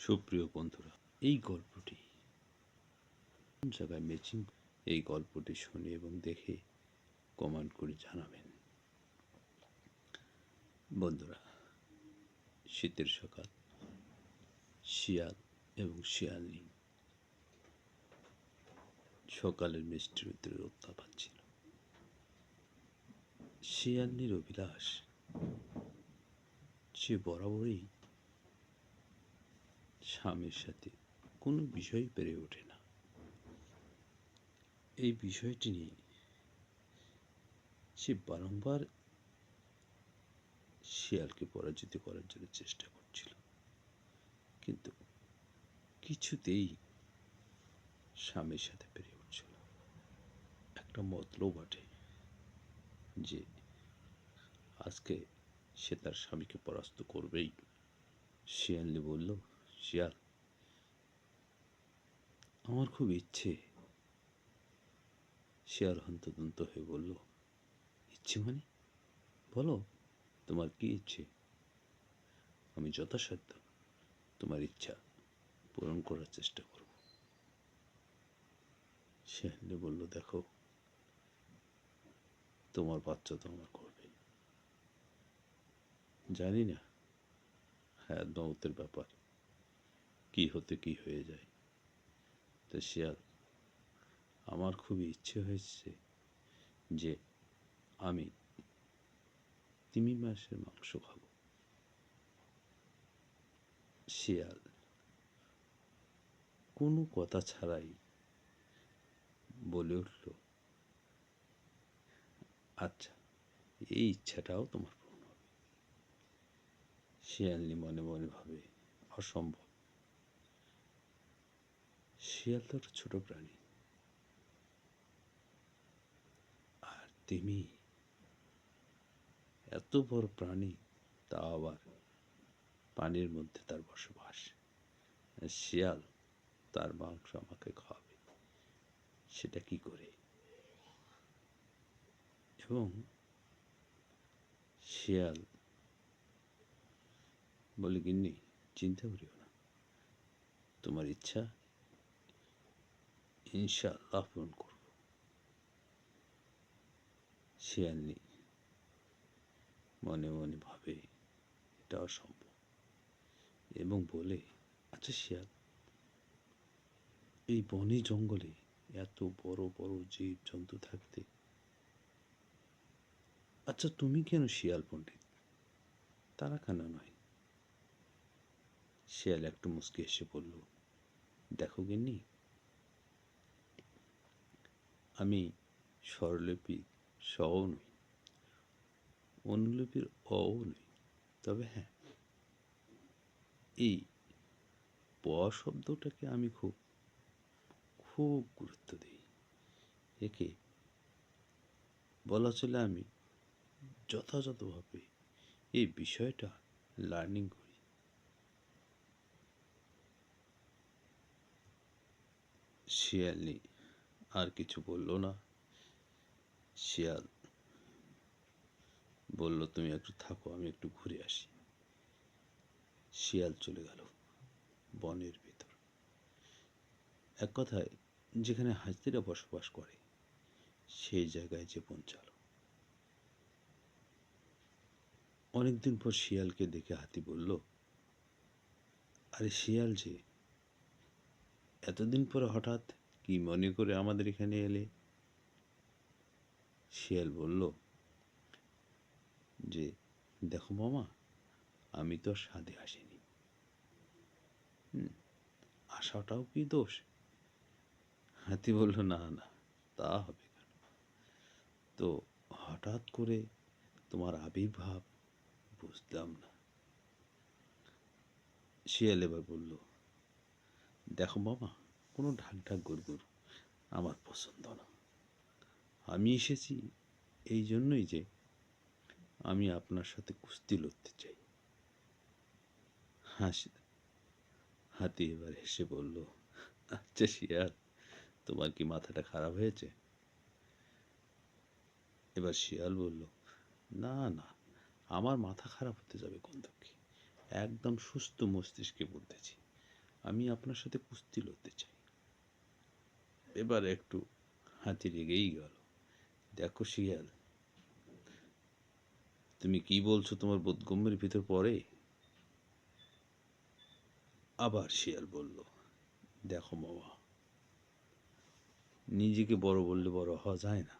সুপ্রিয় বন্ধুরা, এই গল্পটি জায়গায় ম্যাচিং এই গল্পটি শুনে এবং দেখে কমেন্ট করে জানাবেন। বন্ধুরা, শীতের সকাল, শিয়াল এবং শিয়ালনি সকালের মিষ্টি রোদ্রের রোদ্তা পাচ্ছিল শিয়ালনির অভিলাষ সে বরাবরই স্বামীর সাথে কোনো বিষয় পেরে ওঠে না। এই বিষয়টি নিয়ে সে বারংবার শিয়ালকে পরাজিত করার জন্য চেষ্টা করছিল। কিন্তু কিছুতেই স্বামীর সাথে পেরে উঠছিল। একটা মতলব বটে যে আজকে সে তার স্বামীকে পরাস্ত করবেই। শিয়ালনি বলল শিয়াল। আমার খুব ইচ্ছে। শিয়াল হন্তদন্ত হয়ে বলল, ইচ্ছে মানে? বলো, তোমার কি ইচ্ছে? আমি যথাসাধ্য তোমার ইচ্ছা পূরণ করার চেষ্টা করব। শিয়ালনি বলল, দেখো, তোমার বাচ্চা তো আমার করবে। জানি না হ্যাঁ মৌতের ব্যাপার। কি হতে কি হয়ে যায়। তো শিয়াল আমার খুবই ইচ্ছে হয়েছে যে আমি তিমি মাসের মাংস খাব। শিয়াল কোনো কথা ছাড়াই বলে উঠল আচ্ছা এই ইচ্ছাটাও তোমার পূর্ণ হবে। শিয়ালনি মনে মনে ভাবে, অসম্ভব। শিয়াল তো একটা ছোট প্রাণী। আর তিমি, এত বড় প্রাণী তা আবার পানির মধ্যে তার বসবাস। শিয়াল তার মাংস আমাকে খাওয়াবে, সেটা কি করে? এবং শিয়াল বলে, গিন্নি, চিন্তা করিও না। তোমার ইচ্ছা ইনশাআল্লাহ পূরণ করব শিয়ালনি মনে মনে ভাবে এটা অসম্ভব এবং বলে আচ্ছা শিয়াল এই বনে জঙ্গলে এত বড় বড় জীব জন্তু থাকতে আচ্ছা তুমি কেন শিয়াল পণ্ডিত তারা কেন নয় শিয়াল একটু মুসকে এসে বলল দেখো গিন্নি আমি স্বরলিপি সও নই। অনুলিপির অও নই। তবে হ্যাঁ এই প শব্দটাকে আমি খুব খুব গুরুত্ব দিই। একে বলা চলে আমি যথাযথভাবে এই বিষয়টা লার্নিং করি। শিয়ালনি আর কিছু বলল না। শিয়াল বলল, তুমি একটু থাকো, আমি একটু ঘুরে আসি। শিয়াল চলে গেল বনের ভিতর। এক কথায়, যেখানে হাতিরা বসবাস করে, সেই জায়গায় যে পৌঁছালো অনেকদিন পর শিয়ালকে দেখে হাতি বলল, আরে শিয়াল যে, এতদিন পরে হঠাৎ কি মনে করে আমাদের এখানে এলে? শিয়াল বলল, যে, দেখো মামা, আমি তো সাধে আসিনি। আসাটাও কি দোষ? হাতি বলল, না না, তা হবে কেন? তো হঠাৎ করে তোমার আবির্ভাব বুঝলাম না। শিয়াল এবার বলল, দেখো মামা কোনো ঢাক ঢাক আমার পছন্দ না। আমি এসেছি এই জন্যই যে আমি আপনার সাথে কুস্তি লড়তে চাই। হাসি হাতি এবার হেসে বলল আচ্ছা শিয়াল, তোমার কি মাথাটা খারাপ হয়েছে? এবার শিয়াল বলল, না না, আমার মাথা খারাপ হতে যাবে কোন দুঃখে একদম সুস্থ মস্তিষ্কে বলতেছি আমি আপনার সাথে কুস্তি লড়তে চাই। এবার একটু হাতি রেগেই গেল। দেখো শিয়াল, তুমি কি বলছো তোমার বোধগম্যের ভিতর পড়ে? আবার শিয়াল বলল, দেখো মামা, নিজেকে বড় বললে বড় হওয়া যায় না।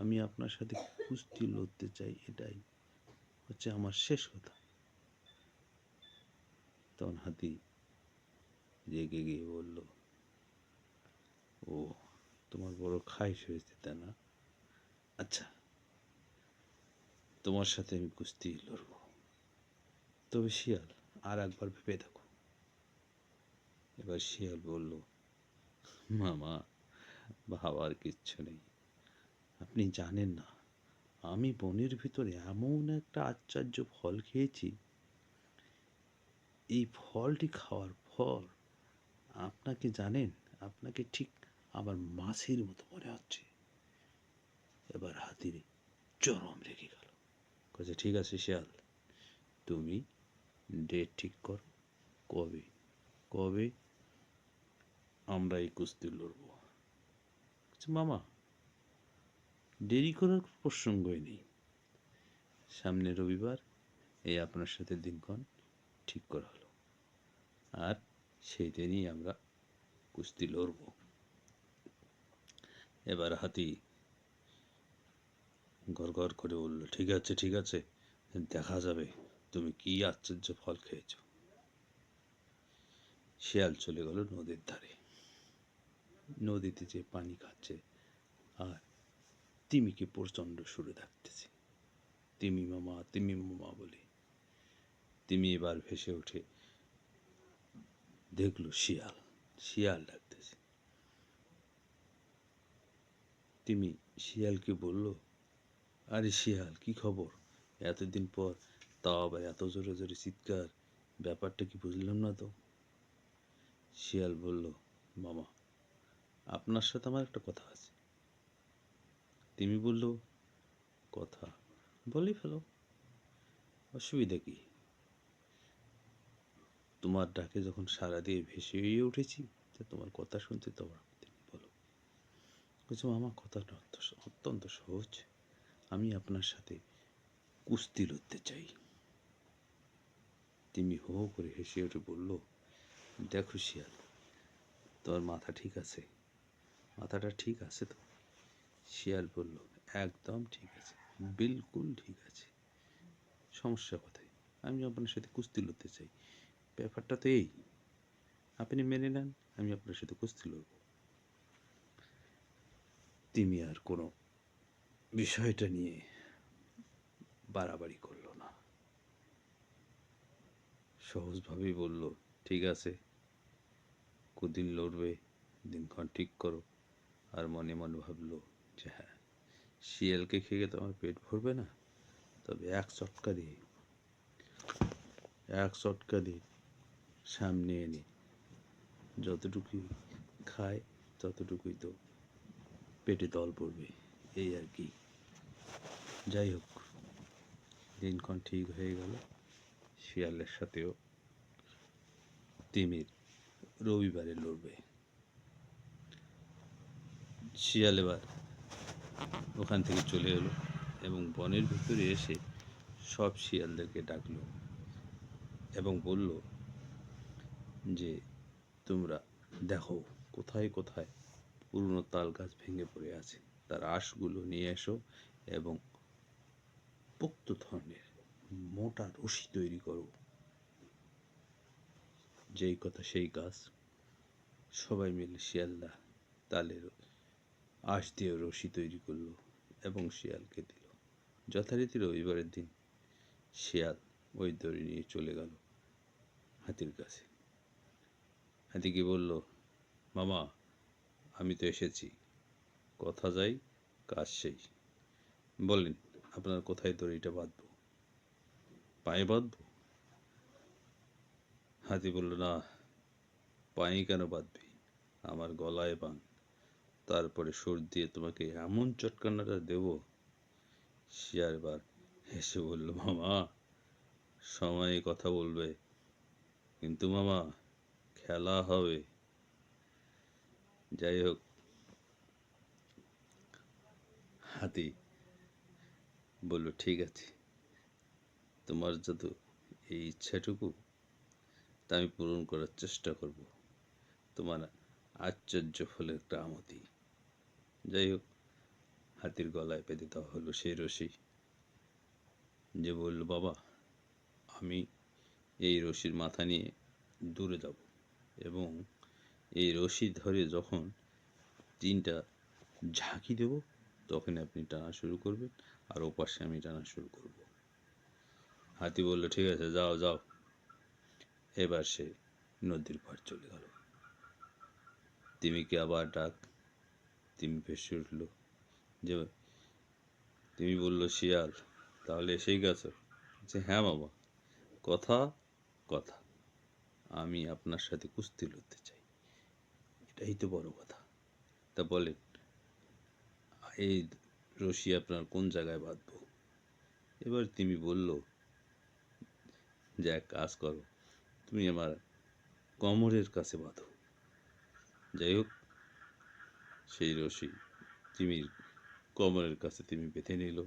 আমি আপনার সাথে কুস্তি লড়তে চাই, এটাই হচ্ছে আমার শেষ কথা। তখন হাতি রেগে গিয়ে বলল ও তোমার বড় খাইশ হয়েছে তা না? আচ্ছা তোমার সাথে আমি কুস্তি লড়ব। তবে শিয়াল, আর একবার ভেবে দেখো। এবার শিয়াল বলল, মামা, ভাবার কিচ্ছু নেই। আপনি জানেন না, আমি বনের ভিতরে এমন একটা আশ্চর্য ফল খেয়েছি। এই ফলটি খাওয়ার পর, আপনাকে জানেন, আপনাকে ঠিক আমার মতো মনে হচ্ছে। এবার হাতির চরম রেগে গেল। কাছে ঠিক আছে শিয়াল, তুমি ডেট ঠিক করো। কবে? কবে আমরা এই কুস্তি লড়বো? মামা, দেরি করার প্রসঙ্গই নেই। সামনে রবিবার, এই আপনার সাথে দিনক্ষণ ঠিক করা হলো। আর সেই দিনই আমরা কুস্তি লড়ব। এবার হাতি গড় করে বলল, ঠিক আছে ঠিক আছে, দেখা যাবে, তুমি কি আশ্চর্য ফল খেয়েছ। শিয়াল চলে গেল নদীর ধারে। নদীতে যে পানি খাচ্ছে, আর তিমিকে প্রচণ্ড সুরে ডাকতেছে। তিমি মামা তিমি মামা বলে। তিমি এবার ভেসে ওঠে। দেখল শিয়াল শিয়াল তিমি শিয়ালকে বলল, আরে শিয়াল, কি খবর? এতদিন পর তাও আবার এত জোরে জোরে চিৎকার, ব্যাপারটা কি বুঝলাম না তো? শিয়াল বলল, মামা, আপনার সাথে আমার একটা কথা আছে। তিমি বলল, কথা? বলেই ফেলো। অসুবিধা কি? তোমার ডাকে যখন সারা দিয়ে ভেসে উঠেছি, তা তোমার কথা শুনতে বলো বলছে মামা কথাটা অত্যন্ত- সহজ। আমি আপনার সাথে কুস্তি লড়তে চাই। তিমি হো করে হেসে উঠে বলল, দেখো শিয়াল, তোর মাথা ঠিক আছে? মাথাটা ঠিক আছে তো? শিয়াল বলল, একদম ঠিক আছে, বিলকুল ঠিক আছে। সমস্যা কোথায়? আমি আপনার সাথে কুস্তি লড়তে চাই। ব্যাপারটা তো এই। আপনি মেনে নেন, আমি আপনার সাথে কুস্তি লড়ব। তিমি আর কোনো বিষয়টা নিয়ে বাড়াবাড়ি করল না। সহজভাবেই বলল, ঠিক আছে, কদিন লড়বে, দিনক্ষণ ঠিক করো। আর মনে মনে ভাবলো যে হ্যাঁ শিয়ালকে খেয়ে তো আমার পেট ভরবে না। তবে এক চটকা দিয়ে, এক চটকা দিয়ে সামনে এনে যতটুকুই খায়, ততটুকুই তো পেটে দল পড়বে, এই আর কি। যাই হোক, দিনক্ষণ ঠিক হয়ে গেল। শিয়ালের সাথেও তিমির রবিবারে লড়বে। শিয়াল এবার ওখান থেকে চলে এলো এবং বনের ভিতরে এসে সব শিয়ালদেরকে ডাকলো এবং বলল যে, তোমরা দেখো, কোথায় কোথায় পুরনো তাল গাছ ভেঙে পড়ে আছে। তার আঁশগুলো নিয়ে এসো এবং পোক্ত ধরনের মোটা রশি তৈরি করো। যেই কথা সেই কাজ সবাই মিলে শিয়ালদা তালের আঁশ দিয়ে রশি তৈরি করল এবং শিয়ালকে দিল। যথারীতি রবিবারের দিন শিয়াল ওই দড়ি নিয়ে চলে গেল হাতির কাছে। হাতিকে বলল, মামা আমি তো এসেছি। কথা যাই, কাজ সেই বলেন আপনার কোথায় দড়িটা বাঁধবো? পায়ে বাঁধবো? হাতি বলল, না, পায়ে কেন বাঁধবি? আমার গলায় বাঁধ। তারপরে সুর দিয়ে তোমাকে এমন চটকানাটা দেব? এবার হেসে বলল, মামা, সময়ে কথা বলবে। কিন্তু মামা, খেলা হবে। যাই হোক, হাতি বলল, ঠিক আছে। তোমার যত এই ইচ্ছাটুকু, তা আমি পূরণ করার চেষ্টা করব। তোমার আশ্চর্য ফলের গ্রামতি যাই হোক, হাতির গলায় পেতে দেওয়া হলো সেই রশি। যে বলল, বাবা, আমি এই রশির মাথা নিয়ে দূরে যাব এবং এই রশি ধরে যখন তিনটা ঝাঁকি দেব তখন আপনি টানা শুরু করবেন আর ওপাশে আমি টানা শুরু করব। হাতি বলল, ঠিক আছে, যাও যাও। এবার সে নদীর পার চলে গেল। তিমিকে আবার ডাক, তিমি ভেসে উঠল। যে, তিমি বলল, শিয়াল, তাহলে এসেই গেছো? যে হ্যাঁ বাবা, কথা কথা। আমি আপনার সাথে কুস্তি লড়তে চাই। এটাই তো বড় কথা। তা বলেন, এই রশি আপনার কোন জায়গায় বাঁধবো? এবার তিমি বলল যে এক কাজ করো, তুমি আমার কোমরের কাছে বাঁধো। যাই হোক, সেই রশি তিমির কোমরের কাছে তিমি বেঁধে নিল।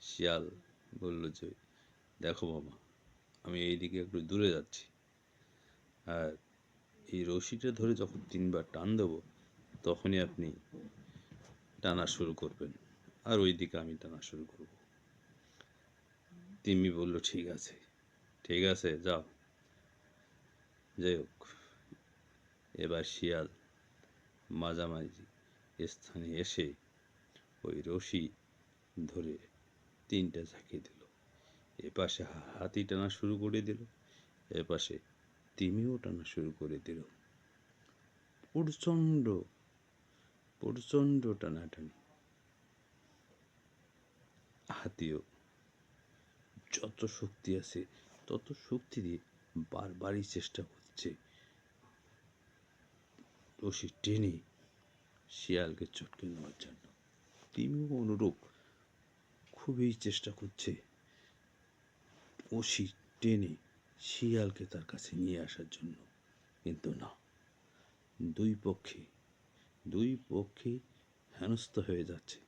শিয়াল বলল যে, দেখো মামা, আমি এইদিকে একটু দূরে যাচ্ছি। আর এই রশিটা ধরে যখন তিনবার টান দেবো, তখনই আপনি টানা শুরু করবেন। আর ওই দিকে আমি টানা শুরু করব। তিমি বলল, ঠিক আছে ঠিক আছে, যাও। যাই হোক, এবার শিয়াল মাঝামাঝি স্থানে এসে ওই রশি ধরে তিনটা ঝাঁকিয়ে দিল। এপাশে হাতি টানা শুরু করে দিল, এপাশে তিমিও টানা শুরু করে দিল। প্রচণ্ড প্রচণ্ড টানাটানি। হাতিও, যত শক্তি আছে, তত শক্তি দিয়ে বারবারই চেষ্টা করছে। রশি টেনে শিয়ালকে চটকে নেওয়ার জন্য। তিমিও অনুরূপ খুবই চেষ্টা করছে। রশি টেনে শিয়ালকে তার কাছে নিয়ে আসার জন্য। কিন্তু না, দুই পক্ষে দুই পক্ষে হেনস্থ হয়ে যাচ্ছে।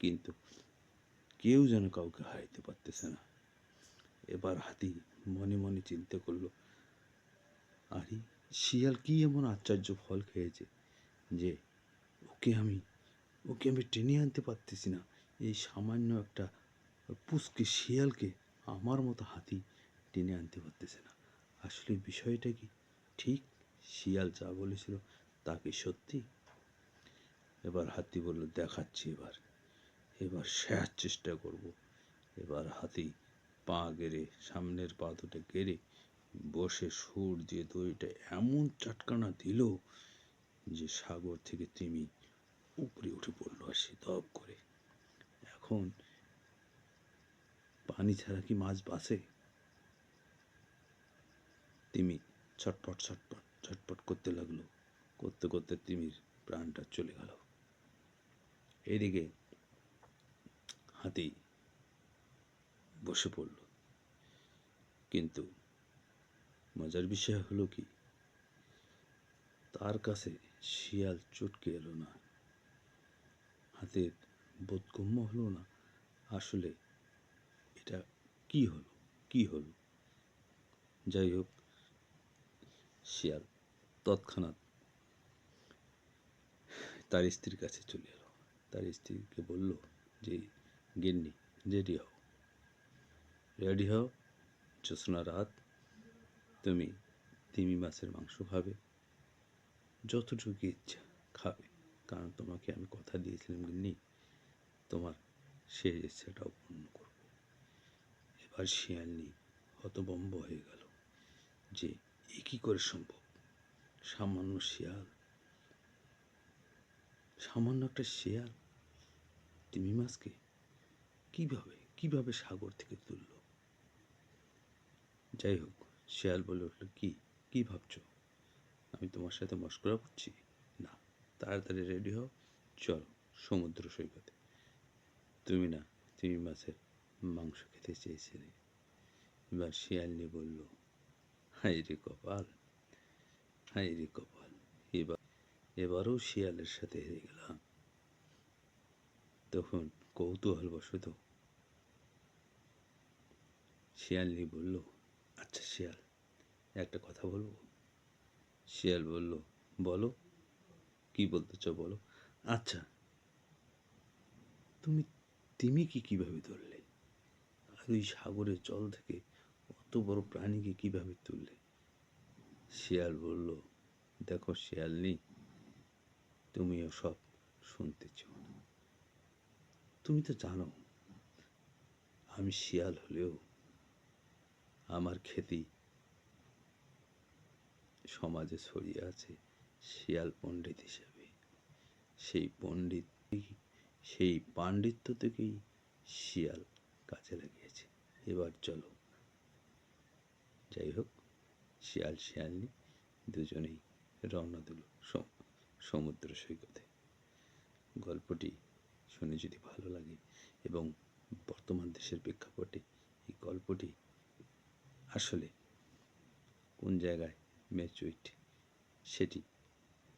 কিন্তু কেউ যেন কাউকে হারাইতে পারতেছে না। এবার হাতি মনে মনে চিন্তা করল, আরে, শিয়াল কি এমন আশ্চর্য ফল খেয়েছে যে ওকে আমি ওকে আমি টেনে আনতে পারতেছি না। এই সামান্য একটা পুচকে শিয়ালকে আমার মতো হাতি টেনে আনতে পারতেছে না। আসলে বিষয়টা কি? ঠিক শিয়াল যা বলেছিল তা কি সত্যি? এবার হাতি বলল, দেখাচ্ছি এবার। এবার শেয়ার চেষ্টা করব। এবার হাতি পা গেড়ে, সামনের পা দুটো গেড়ে বসে সুর দিয়ে দড়িটা এমন চাটকানা দিল যে সাগর থেকে তিমি উপরে উঠে পড়ল আর সে দপ করে। এখন পানি ছাড়া কি মাছ বাঁচে? তিমি ছটপট ছটপট ছটপট করতে লাগল। করতে করতে তিমির প্রাণটা চলে গেল। এদিকে হাতি বসে পড়ল। কিন্তু মজার বিষয় হলো কি, তার কাছে শিয়াল চটকে এলো না। হাতের বোধগম্য হলো না, আসলে এটা কি হলো কি হলো? যাই হোক শিয়াল তৎক্ষণাৎ তার স্ত্রীর কাছে চলে এলো। তার স্ত্রীকে বলল যে, গিন্নি রেডি হও। রেডি হও? জ্যোৎস্না রাত। তুমি তিমি মাছের মাংস খাবে। যতটুকু ইচ্ছা খাবে। কারণ তোমাকে আমি কথা দিয়েছিলাম, গিন্নি। তোমার সেই ইচ্ছাটাও পূর্ণ করব। এবার শিয়ালনি হতবম্ব হয়ে গেল যে এ কী করে সম্ভব? সামান্য শিয়াল। সামান্য একটা শিয়াল? তিমি মাছকে কীভাবে কীভাবে সাগর থেকে তুললো? যাই হোক, শিয়াল বলে উঠল, কি কি ভাবছ? আমি তোমার সাথে মস্করা করছি? না, তাড়াতাড়ি রেডি হও। চলো, সমুদ্র সৈকতে। তুমি না, তুমি মাছের মাংস খেতে চেয়েছিলে? এবার শিয়ালনি বলল হাই রে কপাল হাই রে কপাল। এবার, এবারও শিয়ালের সাথে হেরে গেলাম। তখন কৌতূহলবশত শিয়ালনি বলল আচ্ছা শিয়াল, একটা কথা বলব? শিয়াল বলল, বলো, কি বলতে চাও বলো? আচ্ছা তুমি তিমি কি কীভাবে ধরলে? আর ওই সাগরের জল থেকে অত বড় প্রাণীকে কীভাবে তুললে? শিয়াল বলল, দেখো শিয়ালনি তুমিও সব শুনতে চাও না। তুমি তো জানো, আমি শিয়াল হলেও আমার খ্যাতি সমাজে ছড়িয়ে আছে শিয়াল পণ্ডিত হিসেবে। সেই পণ্ডিত সেই পাণ্ডিত্য থেকেই শিয়াল কাজে লাগিয়েছে। এবার চলো যাই হোক শিয়াল শিয়ালনি, দুজনেই রওনা দিল সমুদ্র সৈকতে। গল্পটি শুনে যদি ভালো লাগে এবং বর্তমান দেশের প্রেক্ষাপটে এই গল্পটি আসলে কোন জায়গায় ম্যাচুইট সেটি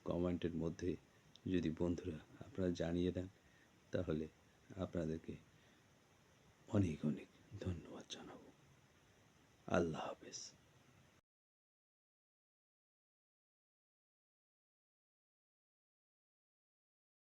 কমেন্টের মধ্যে যদি বন্ধুরা আপনারা জানিয়ে দেন, তাহলে আপনাদেরকে অনেক অনেক ধন্যবাদ। আল্লাহ হাফেজ।